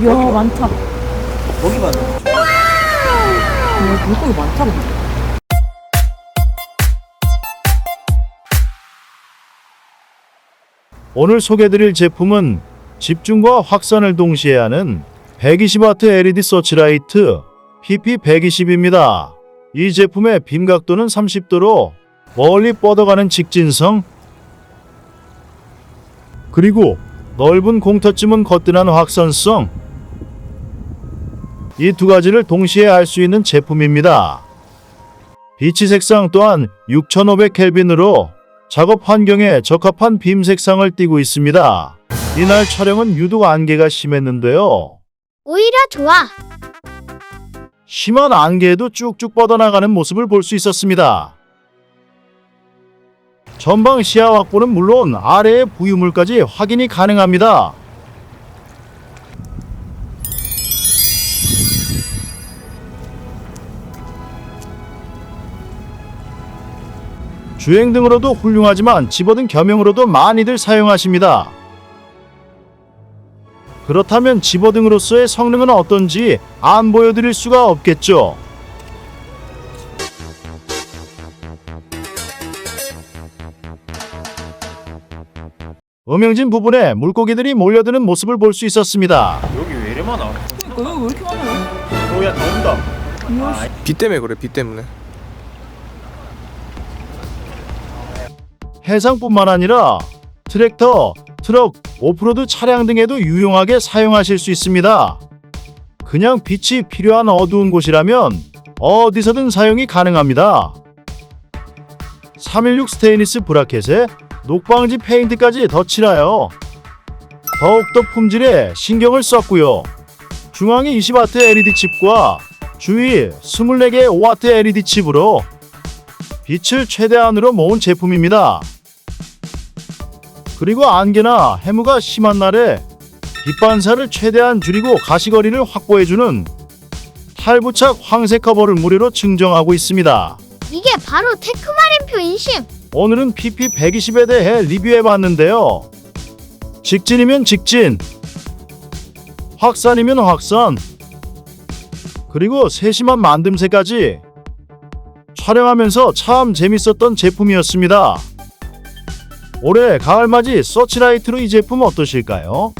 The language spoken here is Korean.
이야 많다. 거기 많아. 이야, 물고기 많다 근데. 오늘 소개드릴 제품은 집중과 확산을 동시에 하는 120W LED 서치라이트 PP120입니다. 이 제품의 빔 각도는 30도로 멀리 뻗어가는 직진성 그리고 넓은 공터쯤은 거뜬한 확산성 이 두 가지를 동시에 할수 있는 제품입니다. 비치 색상 또한 6500켈빈으로 작업 환경에 적합한 빔 색상을 띠고 있습니다. 이날 촬영은 유독 안개가 심했는데요. 오히려 좋아. 심한 안개에도 쭉쭉 뻗어나가는 모습을 볼 수 있었습니다. 전방 시야 확보는 물론 아래의 부유물까지 확인이 가능합니다. 주행 등으로도 훌륭하지만 집어등 겸용으로도 많이들 사용하십니다. 그렇다면 집어등으로서의 성능은 어떤지 안 보여드릴 수가 없겠죠. 음영진 부분에 물고기들이 몰려드는 모습을 볼 수 있었습니다. 여기 왜 이래 많아? 그러니까 여기 왜 이렇게 많아요? 여기야 나온다. 이야, 씨. 비 때문에 그래 비 때문에 해상뿐만 아니라 트랙터, 트럭, 오프로드 차량 등에도 유용하게 사용하실 수 있습니다. 그냥 빛이 필요한 어두운 곳이라면 어디서든 사용이 가능합니다. 316 스테인리스 브라켓에 녹방지 페인트까지 덧칠하여 더욱더 품질에 신경을 썼고요. 중앙에 20W LED 칩과 주위 24개의 5W LED 칩으로 빛을 최대한으로 모은 제품입니다. 그리고 안개나 해무가 심한 날에 빛 반사를 최대한 줄이고 가시거리를 확보해주는 탈부착 황색 커버를 무료로 증정하고 있습니다. 이게 바로 테크마린표 인심. 오늘은 PP120에 대해 리뷰해봤는데요. 직진이면 직진, 확산이면 확산, 그리고 세심한 만듦새까지 촬영하면서 참 재밌었던 제품이었습니다. 올해 가을맞이 서치라이트로 이 제품 어떠실까요?